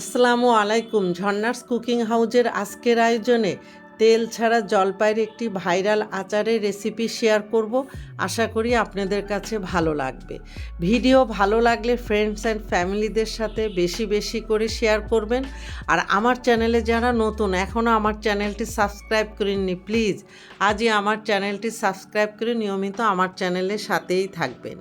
আসসালামু আলাইকুম। ঝর্ণার্স কুকিং হাউজের আজকের আয়োজনে তেল ছাড়া জলপাইয়ের একটি ভাইরাল আচারের রেসিপি শেয়ার করব। আশা করি আপনাদের কাছে ভালো লাগবে। ভিডিও ভালো লাগলে ফ্রেন্ডস অ্যান্ড ফ্যামিলিদের সাথে বেশি বেশি করে শেয়ার করবেন। আর আমার চ্যানেলে যারা নতুন, এখনও আমার চ্যানেলটি সাবস্ক্রাইব করেননি প্লিজ আজই আমার চ্যানেলটি সাবস্ক্রাইব করে নিয়মিত আমার চ্যানেলের সাথেই থাকবেন।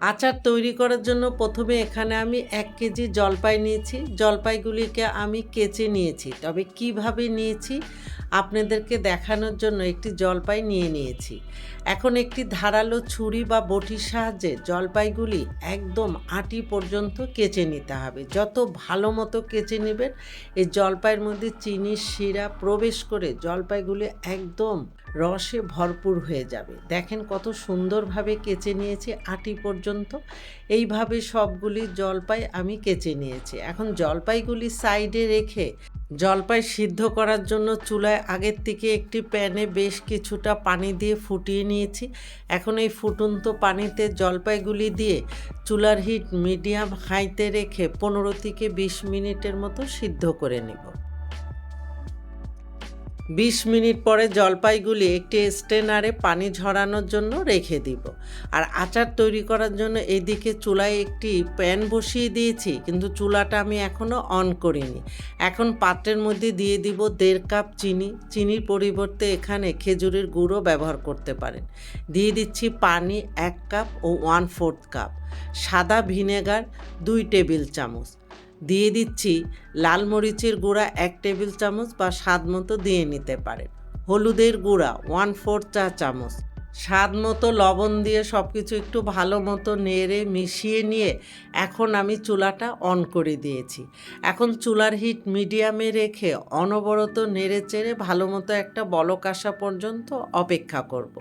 আচার তৈরি করার জন্য প্রথমে এখানে আমি এক কেজি জলপাই নিয়েছি। জলপাইগুলিকে আমি কেচে নিয়েছি। তবে কীভাবে নিয়েছি আপনাদেরকে দেখানোর জন্য একটি জলপাই নিয়ে নিয়েছি। এখন একটি ধারালো ছুরি বা বটির সাহায্যে জলপাইগুলি একদম আটি পর্যন্ত কেচে নিতে হবে। যত ভালো মতো কেচে নেবেন, এই জলপাইয়ের মধ্যে চিনি শিরা প্রবেশ করে জলপাইগুলি একদম রসে ভরপুর হয়ে যাবে। দেখেন কত সুন্দরভাবে কেচে নিয়েছি আটি পর্যন্ত। এইভাবে সবগুলি জলপাই আমি কেচে নিয়েছি। এখন জলপাইগুলি সাইডে রেখে জলপাই সিদ্ধ করার জন্য চুলায় আগের থেকে একটি প্যানে বেশ কিছুটা পানি দিয়ে ফুটিয়ে নিয়েছি। এখন এই ফুটন্ত পানিতে জলপাইগুলি দিয়ে চুলার হিট মিডিয়াম হাইতে রেখে পনেরো থেকে বিশ মিনিটের মতো সিদ্ধ করে নেব। বিশ মিনিট পরে জলপাইগুলি একটি স্টেনারে পানি ঝরানোর জন্য রেখে দিব। আর আচার তৈরি করার জন্য এদিকে চুলায় একটি প্যান বসিয়ে দিয়েছি, কিন্তু চুলাটা আমি এখনও অন করিনি। এখন পাত্রের মধ্যে দিয়ে দিব দেড় কাপ চিনি। চিনির পরিবর্তে এখানে খেজুরের গুঁড়ো ব্যবহার করতে পারেন। দিয়ে দিচ্ছি পানি এক কাপ ও ওয়ান ফোর্থ কাপ। সাদা ভিনেগার, দুই টেবিল চামচ। দিয়ে দিচ্ছি লাল মরিচের গুঁড়া এক টেবিল চামচ বা স্বাদ মতো দিয়ে নিতে পারেন। হলুদের গুঁড়া ওয়ান ফোর চা চামচ। স্বাদ মতো লবণ দিয়ে সব কিছু একটু ভালো মতো নেড়ে মিশিয়ে নিয়ে এখন আমি চুলাটা অন করে দিয়েছি এখন চুলার হিট মিডিয়ামে রেখে অনবরত নেড়ে চেড়ে ভালো মতো একটা বলক আসা পর্যন্ত অপেক্ষা করব।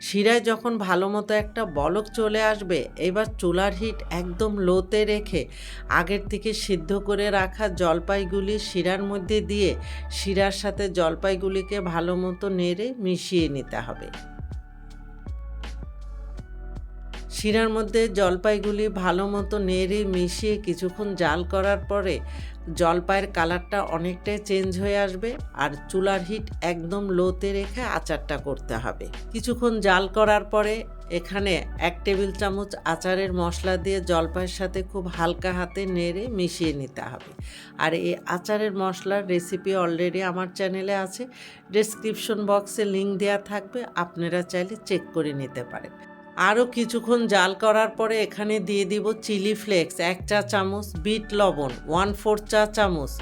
শিরায় যখন ভালো মতো একটা বলক চলে আসবে, এবার চুলার হিট একদম লোতে রেখে আগের থেকে সিদ্ধ করে রাখা জলপাইগুলি শিরার মধ্যে দিয়ে শিরার সাথে জলপাইগুলিকে ভালো মতো নেড়ে মিশিয়ে নিতে হবে শিরার মধ্যে জলপাইগুলি ভালো মতো নেড়ে মিশিয়ে কিছুক্ষণ জাল করার পরে জলপাইয়ের কালারটা অনেকটাই চেঞ্জ হয়ে আসবে আর চুলার হিট একদম লোতে রেখে আচারটা করতে হবে। কিছুক্ষণ জাল করার পরে এখানে এক টেবিল চামচ আচারের মশলা দিয়ে জলপাইয়ের সাথে খুব হালকা হাতে নেড়ে মিশিয়ে নিতে হবে। আর এই আচারের মশলার রেসিপি অলরেডি আমার চ্যানেলে আছে। ডেসক্রিপশন বক্সে লিঙ্ক দেওয়া থাকবে, আপনারা চাইলে চেক করে নিতে পারেন। আরও কিছুক্ষণ জাল করার পরে এখানে দিয়ে দিব চিলি ফ্লেক্স, এক চা চামচ বিট লবণ ওয়ান ফোর চা চামচ।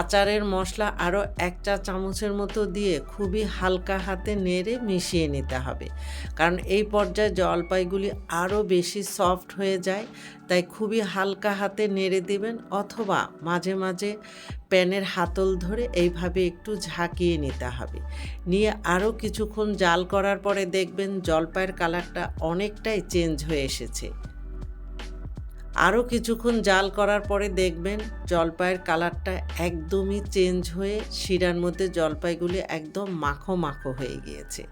আচারের মশলা আরও এক চা চামচের মতো দিয়ে খুবই হালকা হাতে নেড়ে মিশিয়ে নিতে হবে। কারণ এই পর্যায়ে জলপাইগুলি আরও বেশি সফট হয়ে যায় তাই খুবই হালকা হাতে নেড়ে দিবেন অথবা মাঝে মাঝে প্যানের হাতল ধরে এইভাবে একটু ঝাঁকিয়ে নিতে হবে। নিয়ে আরও কিছুক্ষণ জাল করার পরে দেখবেন জলপাইয়ের কালারটা অনেকটাই চেঞ্জ হয়ে এসেছে। আরও কিছুক্ষণ জাল করার পরে দেখবেন জলপাইয়ের কালারটা একদমই চেঞ্জ হয়ে শিরার মধ্যে জলপাইগুলি একদম মাখো মাখো হয়ে গিয়েছে।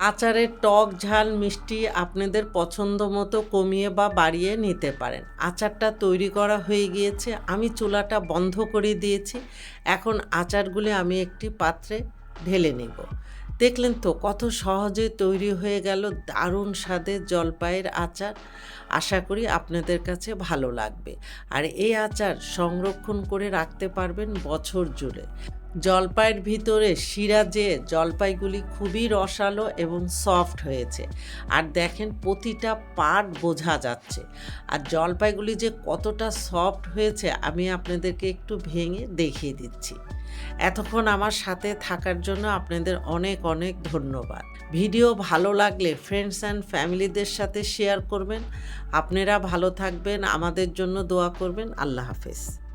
আচারের টক, ঝাল, মিষ্টি আপনাদের পছন্দ মতো কমিয়ে বা বাড়িয়ে নিতে পারেন। আচারটা তৈরি করা হয়ে গিয়েছে, আমি চুলাটা বন্ধ করে দিয়েছি। এখন আচারগুলি আমি একটি পাত্রে ঢেলে নেব। দেখলেন তো কত সহজে তৈরি হয়ে গেল, দারুণ স্বাদের জলপাইয়ের আচার। আশা করি আপনাদের কাছে ভালো লাগবে। আর এই আচার সংরক্ষণ করে রাখতে পারবেন বছর জুড়ে। জলপাইয়ের ভিতরে যে জলপাইগুলি খুবই রসালো এবং সফট হয়েছে। আর দেখেন প্রতিটা পার্ট বোঝা যাচ্ছে। আর জলপাইগুলি যে কতটা সফট হয়েছে আমি আপনাদেরকে একটু ভেঙে দেখিয়ে দিচ্ছি। এতক্ষণ আমার সাথে থাকার জন্য আপনাদের অনেক অনেক ধন্যবাদ। ভিডিও ভালো লাগলে ফ্রেন্ডস অ্যান্ড ফ্যামিলিদের সাথে শেয়ার করবেন। আপনারা ভালো থাকবেন, আমাদের জন্য দোয়া করবেন। আল্লাহ হাফেজ।